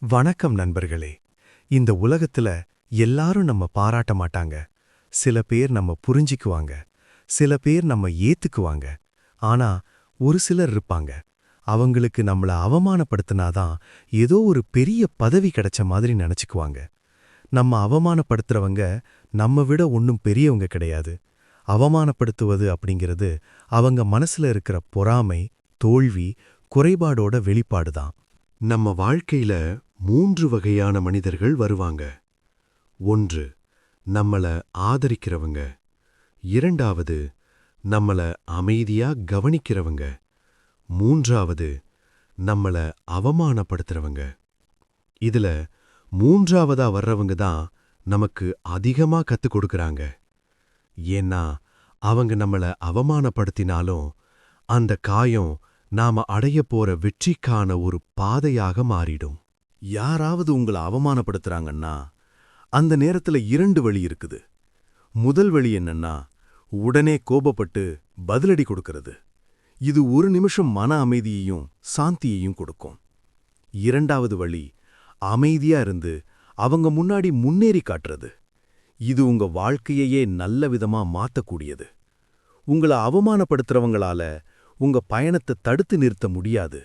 வணக்கம் நண்பர்களே. இந்த உலகத்துல எல்லாரும் நம்ம பாராட்ட மாட்டாங்க. சில பேர் நம்ம புரிஞ்சிக்குவாங்க. சில பேர் நம்ம ஏத்துக்குவாங்க. ஆனா ஒரு சிலர் இருப்பாங்க. அவங்களுக்கு நம்மள அவமானப்படுத்தினாதான் ஏதோ ஒரு பெரிய பதவி கிடைச்ச மாதிரி நினைச்சுக்குவாங்க. நம்ம அவமானப்படுத்துறவங்க நம்ம விட ஒன்றும் பெரியவங்க கிடையாது. அவமானப்படுத்துவது அப்படிங்கிறது அவங்க மனசுல இருக்கிற பொறாமை தோல்வி குறைபாடோட வெளிப்பாடுதான். நம்ம வாழ்க்கையில மூன்று வகையான மனிதர்கள் வருவாங்க. ஒன்று நம்மள ஆதரிக்கிறவங்க. இரண்டாவது நம்மள அமைதியா கவனிக்கிறவங்க. மூன்றாவது நம்மள அவமானப்படுத்துறவங்க. இதுல மூன்றாவதா வர்றவங்க தான் நமக்கு அதிகமா கத்துக் கொடுக்கறாங்க. ஏன்னா அவங்க நம்மள அவமானப்படுத்தினாலும் அந்த காயம் நாம அடையப் போற வெற்றிக்கான ஒரு பாதையாக மாறிடும். யாராவது உங்களை அவமானப்படுத்துறாங்கன்னா அந்த நேரத்துல இரண்டு வழி இருக்குது. முதல் வழி என்னன்னா உடனே கோபப்பட்டு பதிலடி கொடுக்கிறது. இது ஒரு நிமிஷம் மன அமைதியையும் சாந்தியையும் கொடுக்கும். இரண்டாவது வழி அமைதியா இருந்து அவங்க முன்னாடி முன்னேறி காட்டுறது. இது உங்க வாழ்க்கையையே நல்ல விதமா மாத்தக்கூடியது. உங்கள அவமானப்படுத்துறவங்களால உங்க பயணத்தை தடுத்து நிறுத்த முடியாது.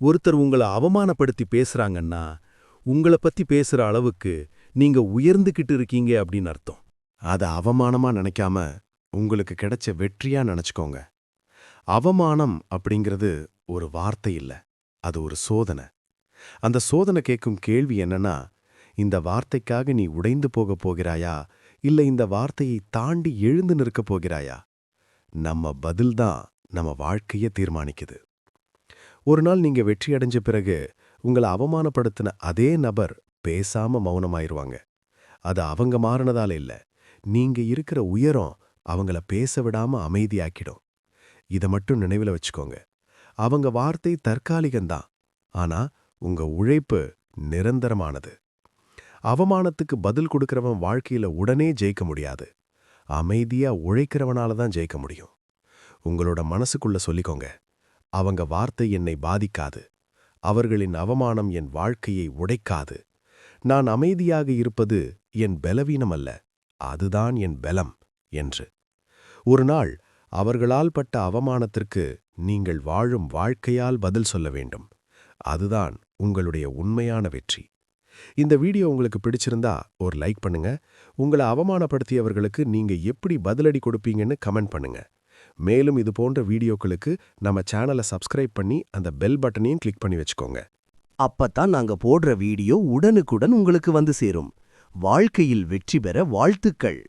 ஒருத்தர் உங்களை அவமானப்படுத்தி பேசுறாங்கன்னா உங்களை பத்தி பேசுற அளவுக்கு நீங்க உயர்ந்துகிட்டு இருக்கீங்க அப்படின்னு அர்த்தம். அதை அவமானமா நினைக்காம உங்களுக்கு கிடைச்ச வெற்றியா நினைச்சுக்கோங்க. அவமானம் அப்படிங்கிறது ஒரு வார்த்தை இல்ல அது ஒரு சோதனை. அந்த சோதனை கேட்கும் கேள்வி என்னன்னா இந்த வார்த்தைக்காக நீ உடைந்து போகப் போகிறாயா? இல்ல இந்த வார்த்தையை தாண்டி எழுந்து நிற்கப் போகிறாயா? நம்ம பதில்தான் நம்ம வாழ்க்கைய தீர்மானிக்குது. ஒரு நாள் நீங்க வெற்றி அடைஞ்ச பிறகு உங்களை அவமானப்படுத்தின அதே நபர் பேசாம மௌனமாயிருவாங்க. அது அவங்க மாறினதால இல்ல. நீங்க இருக்கிற உயரம் அவங்கள பேச விடாம அமைதியாக்கிடும். இத மட்டும் நினைவுல வச்சுக்கோங்க. அவங்க வார்த்தை தற்காலிகம்தான் ஆனா உங்க உழைப்பு நிரந்தரமானது. அவமானத்துக்கு பதில் கொடுக்கறவன் வாழ்க்கையில உடனே ஜெயிக்க முடியாது. அமைதியா உழைக்கிறவனால தான் ஜெயிக்க முடியும். உங்களோட மனசுக்குள்ள சொல்லிக்கோங்க. அவங்க வார்த்தை என்னை பாதிக்காது. அவர்களின் அவமானம் என் வாழ்க்கையை உடைக்காது. நான் அமைதியாக இருப்பது என் பலவீனம் அல்ல. அதுதான் என் பலம் என்று. ஒரு நாள் அவர்களால் பட்ட அவமானத்திற்கு நீங்கள் வாழும் வாழ்க்கையால் பதில் சொல்ல வேண்டும். அதுதான் உங்களுடைய உண்மையான வெற்றி. இந்த வீடியோ உங்களுக்கு பிடிச்சிருந்தா ஒரு லைக் பண்ணுங்க. உங்களை அவமானப்படுத்தியவர்களுக்கு நீங்க எப்படி பதிலடி கொடுப்பீங்கன்னு கமெண்ட் பண்ணுங்க. மேலும் இது போன்ற வீடியோக்களுக்கு நம்ம சேனலை சப்ஸ்கிரைப் பண்ணி அந்த பெல் பட்டனையும் கிளிக் பண்ணி வச்சுக்கோங்க. அப்பத்தான் நாங்க போடுற வீடியோ உடனுக்குடன் உங்களுக்கு வந்து சேரும். வாழ்க்கையில் வெற்றி பெற வாழ்த்துக்கள்.